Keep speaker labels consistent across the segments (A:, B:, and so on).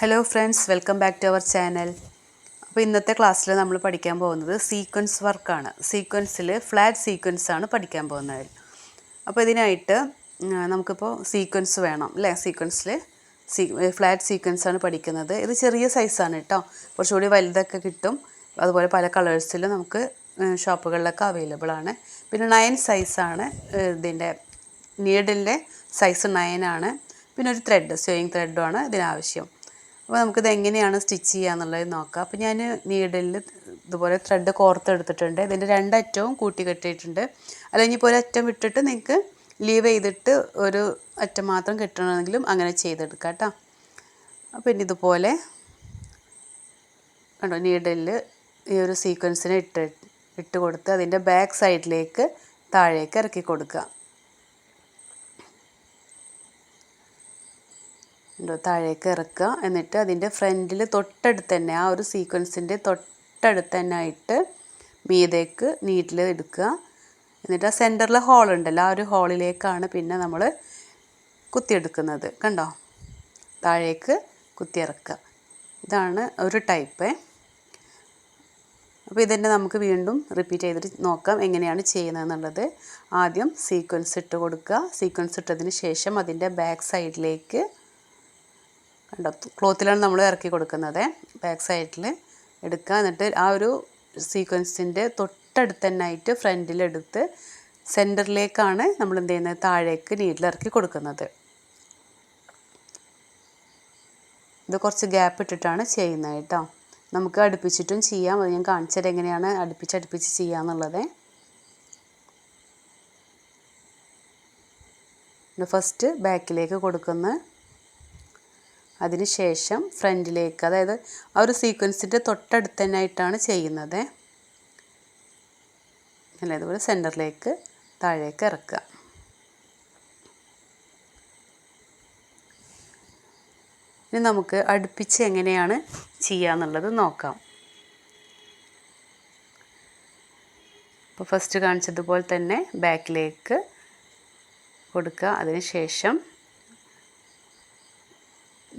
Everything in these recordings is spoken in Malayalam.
A: Hello friends welcome back to our channel അപ്പോൾ ഇന്നത്തെ ക്ലാസ്സിൽ നമ്മൾ പഠിക്കാൻ പോകുന്നത് സീക്വൻസ് വർക്കാണ് സീക്വൻസിൽ ഫ്ലാറ്റ് സീക്വൻസ് ആണ് പഠിക്കാൻ പോകുന്നത്. അപ്പോൾ ഇതിനായിട്ട് നമുക്കിപ്പോൾ സീക്വൻസ് വേണം അല്ലേ സീക്വൻസിൽ സീ ഫ്ലാറ്റ് സീക്വൻസ് ആണ് പഠിക്കുന്നത്. ഇത് ചെറിയ സൈസാണ് കേട്ടോ കുറച്ചുകൂടി വലുതൊക്കെ കിട്ടും. അതുപോലെ പല കളേഴ്സിൽ നമുക്ക് ഷോപ്പുകളിലൊക്കെ അവൈലബിൾ ആണ്. പിന്നെ നയൻ സൈസാണ് ഇതിന്റെ നീഡിന്റെ സൈസ് നയനാണ് പിന്നെ ഒരു ത്രെഡ് സ്വിങ് ത്രെഡുമാണ് ഇതിനാവശ്യം. അപ്പോൾ നമുക്കിത് എങ്ങനെയാണ് സ്റ്റിച്ച് ചെയ്യുക എന്നുള്ളത് നോക്കാം. അപ്പോൾ ഞാൻ നീഡിലിൽ ഇതുപോലെ ത്രെഡ് കോർത്തെടുത്തിട്ടുണ്ട് ഇതിന്റെ രണ്ടറ്റവും കൂട്ടി കെട്ടിയിട്ടുണ്ട്. അല്ലെങ്കിൽ ഇപ്പോൾ ഒരറ്റം വിട്ടിട്ട് നിങ്ങൾക്ക് ലീവ് ചെയ്തിട്ട് ഒരു അറ്റം മാത്രം കെട്ടണമെങ്കിലും അങ്ങനെ ചെയ്തെടുക്കാം കേട്ടോ. അപ്പോൾ ഇനി ഇതുപോലെ കണ്ടോ നീഡിലിൽ ഈ ഒരു സീക്വൻസിനെ ഇട്ട് ഇട്ട് കൊടുത്ത് അതിന്റെ ബാക്ക് സൈഡിലേക്ക് താഴേക്ക് ഇറക്കി കൊടുക്കുക. താഴേക്ക് ഇറക്കുക. എന്നിട്ട് അതിന്റെ ഫ്രണ്ടിൽ തൊട്ടടുത്ത് തന്നെ ആ ഒരു സീക്വൻസിന്റെ തൊട്ടടുത്ത് തന്നെ ആയിട്ട് മീതേക്ക് നീറ്റിൽ എടുക്കുക. എന്നിട്ട് ആ സെന്ററിൽ ഹോൾ ഉണ്ടല്ലോ ആ ഒരു ഹോളിലേക്കാണ് പിന്നെ നമ്മൾ കുത്തിയെടുക്കുന്നത്. കണ്ടോ? താഴേക്ക് കുത്തിയിറക്കുക. ഇതാണ് ഒരു ടൈപ്പ്. അപ്പോൾ ഇതന്നെ നമുക്ക് വീണ്ടും റിപ്പീറ്റ് ചെയ്തിട്ട് നോക്കാം എങ്ങനെയാണ് ചെയ്യുന്നത് എന്നുള്ളത് ആദ്യം സീക്വൻസ് ഇട്ട് കൊടുക്കുക. സീക്വൻസ് ഇട്ടതിന് ശേഷം അതിന്റെ ബാക്ക് സൈഡിലേക്ക് കണ്ടോ? ക്ലോത്തിലാണ് നമ്മൾ ഇറക്കി കൊടുക്കുന്നത്. ബാക്ക് സൈഡിൽ എടുക്കുക. എന്നിട്ട് ആ ഒരു സീക്വൻസിന്റെ തൊട്ടടുത്ത് തന്നെ ആയിട്ട് ഫ്രണ്ടിലെടുത്ത് സെന്ററിലേക്കാണ് നമ്മൾ എന്ത് ചെയ്യുന്നത്? താഴേക്ക് നീഡിലിറക്കി കൊടുക്കുന്നത്. ഇത് കുറച്ച് ഗ്യാപ്പ് ഇട്ടിട്ടാണ് ചെയ്യുന്നത് കേട്ടോ. നമുക്ക് അടുപ്പിച്ചിട്ടും ചെയ്യാം. അത് ഞാൻ കാണിച്ചത് എങ്ങനെയാണ് അടുപ്പിച്ച് അടുപ്പിച്ച് ചെയ്യാന്നുള്ളത്. ഫസ്റ്റ് ബാക്കിലേക്ക് കൊടുക്കുന്ന അതിന് ശേഷം ഫ്രണ്ടിലേക്ക് അതായത് ആ ഒരു സീക്വൻസിന്റെ തൊട്ടടുത്ത് തന്നെ ആയിട്ടാണ് ചെയ്യുന്നത്. അല്ല? അതുപോലെ സെന്ററിലേക്ക് താഴേക്ക് ഇറക്കുക. ഇനി നമുക്ക് അടുപ്പിച്ച് എങ്ങനെയാണ് ചെയ്യുക എന്നുള്ളത് നോക്കാം. അപ്പോൾ ഫസ്റ്റ് കാണിച്ചതുപോലെ തന്നെ ബാക്കിലേക്ക് കൊടുക്കുക. അതിന് ശേഷം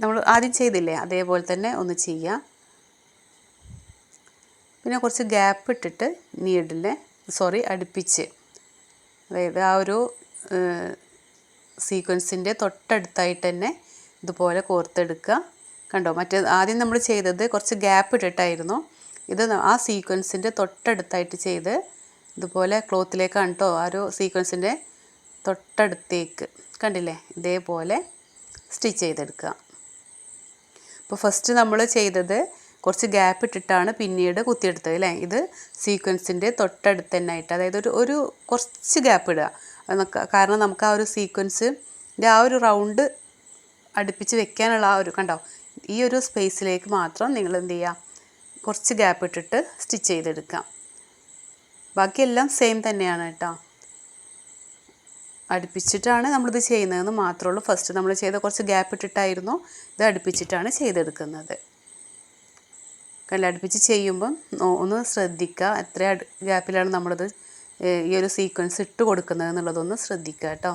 A: നമ്മൾ ആദ്യം ചെയ്തില്ലേ? അതേപോലെ തന്നെ ഒന്ന് ചെയ്യുക പിന്നെ കുറച്ച് ഗ്യാപ്പ് ഇട്ടിട്ട് നീഡിലെ സോറി അടുപ്പിച്ച്. അതായത് ആ ഒരു സീക്വൻസിന്റെ തൊട്ടടുത്തായിട്ട് തന്നെ ഇതുപോലെ കോർത്തെടുക്കുക. കണ്ടോ? മറ്റേ ആദ്യം നമ്മൾ ചെയ്തത് കുറച്ച് ഗ്യാപ്പ് ഇട്ടിട്ടായിരുന്നു. ഇത് ആ സീക്വൻസിന്റെ തൊട്ടടുത്തായിട്ട് ചെയ്ത് ഇതുപോലെ ക്ലോത്തിലേക്കാണ് കേട്ടോ ആ ഒരു സീക്വൻസിന്റെ തൊട്ടടുത്തേക്ക്. കണ്ടില്ലേ? ഇതേപോലെ സ്റ്റിച്ച് ചെയ്തെടുക്കുക. അപ്പോൾ ഫസ്റ്റ് നമ്മൾ ചെയ്തത് കുറച്ച് ഗ്യാപ്പ് ഇട്ടിട്ടാണ് പിന്നീട് കുത്തിയെടുത്തത് അല്ലേ? ഇത് സീക്വൻസിന്റെ തൊട്ടടുത്ത് തന്നെ ആയിട്ട്. അതായത് ഒരു ഒരു കുറച്ച് ഗ്യാപ്പ് ഇടുക. കാരണം നമുക്ക് ആ ഒരു സീക്വൻസിന്റെ ആ ഒരു റൗണ്ട് അടുപ്പിച്ച് വെക്കാനുള്ള ആ ഒരു കണ്ടോ? ഈ ഒരു സ്പേസിലേക്ക് മാത്രം നിങ്ങൾ എന്ത് ചെയ്യുക? കുറച്ച് ഗ്യാപ്പ് ഇട്ടിട്ട് സ്റ്റിച്ച് ചെയ്തെടുക്കാം ബാക്കിയെല്ലാം സെയിം തന്നെയാണ് കേട്ടോ. അടുപ്പിച്ചിട്ടാണ് നമ്മളിത് ചെയ്യുന്നതെന്ന് മാത്രമേ ഉള്ളൂ. ഫസ്റ്റ് നമ്മൾ ചെയ്ത കുറച്ച് ഗ്യാപ്പ് ഇട്ടിട്ടായിരുന്നു ഇത് അടുപ്പിച്ചിട്ടാണ് ചെയ്തെടുക്കുന്നത്. കല്ല അടുപ്പിച്ച് ചെയ്യുമ്പം ഒന്ന് ശ്രദ്ധിക്കുക എത്ര ഗ്യാപ്പിലാണ് നമ്മളിത് ഈ ഒരു സീക്വൻസ് ഇട്ട് കൊടുക്കുന്നത് എന്നുള്ളതൊന്ന് ശ്രദ്ധിക്കുക കേട്ടോ.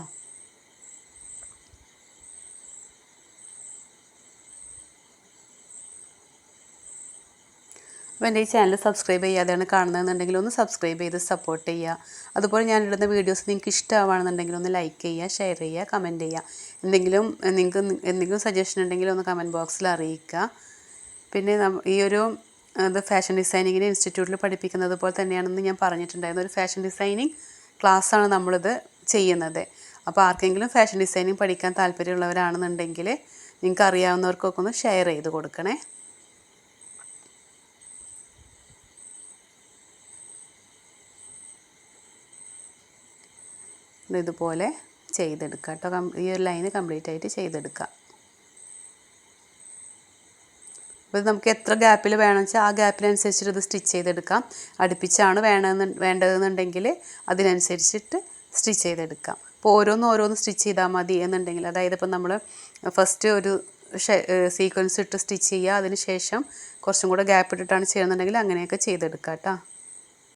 A: അപ്പോൾ എന്റെ ഈ ചാനൽ സബ്സ്ക്രൈബ് ചെയ്യാതെയാണ് കാണുന്നതെന്നുണ്ടെങ്കിൽ ഒന്ന് സബ്സ്ക്രൈബ് ചെയ്ത് സപ്പോർട്ട് ചെയ്യുക. അതുപോലെ ഞാൻ ഇടുന്ന വീഡിയോസ് നിങ്ങൾക്ക് ഇഷ്ടമാണെന്നുണ്ടെങ്കിൽ ഒന്ന് ലൈക്ക് ചെയ്യുക ഷെയർ ചെയ്യുക കമന്റ് ചെയ്യുക. എന്തെങ്കിലും നിങ്ങൾക്ക് എന്തെങ്കിലും സജഷൻ ഉണ്ടെങ്കിൽ ഒന്ന് കമന്റ് ബോക്സിൽ അറിയിക്കുക. പിന്നെ ഈ ഒരു അത് ഫാഷൻ ഡിസൈനിങ്ങിന് ഇൻസ്റ്റിറ്റ്യൂട്ടിൽ പഠിപ്പിക്കുന്നത് പോലെ തന്നെയാണെന്ന് ഞാൻ പറഞ്ഞിട്ടുണ്ടായിരുന്നു. ഒരു ഫാഷൻ ഡിസൈനിങ് ക്ലാസ്സാണ് നമ്മളിത് ചെയ്യുന്നത്. അപ്പോൾ ആർക്കെങ്കിലും ഫാഷൻ ഡിസൈനിങ് പഠിക്കാൻ താല്പര്യമുള്ളവരാണെന്നുണ്ടെങ്കിൽ നിങ്ങൾക്ക് അറിയാവുന്നവർക്കൊക്കെ ഒന്ന് ഷെയർ ചെയ്ത് കൊടുക്കണേ. ഇതുപോലെ ചെയ്തെടുക്കുക കേട്ടോ. ഈ ഒരു ലൈന് കംപ്ലീറ്റ് ആയിട്ട് ചെയ്തെടുക്കുക. അപ്പോൾ ഇത് നമുക്ക് എത്ര ഗ്യാപ്പിൽ വേണമെന്ന് വെച്ചാൽ ആ ഗ്യാപ്പിനനുസരിച്ചിട്ട് ഇത് സ്റ്റിച്ച് ചെയ്തെടുക്കാം. അടുപ്പിച്ചാണ് വേണമെന്ന് വേണ്ടതെന്നുണ്ടെങ്കിൽ അതിനനുസരിച്ചിട്ട് സ്റ്റിച്ച് ചെയ്തെടുക്കാം. അപ്പോൾ ഓരോന്ന് ഓരോന്ന് സ്റ്റിച്ച് ചെയ്താൽ മതി എന്നുണ്ടെങ്കിൽ അതായത് ഇപ്പം നമ്മൾ ഫസ്റ്റ് ഒരു സീക്വൻസ് ഇട്ട് സ്റ്റിച്ച് ചെയ്യുക അതിന് ശേഷം കുറച്ചും കൂടെ ഗ്യാപ്പ് ഇട്ടിട്ടാണ് ചെയ്യുന്നുണ്ടെങ്കിൽ അങ്ങനെയൊക്കെ ചെയ്തെടുക്കാം കേട്ടോ.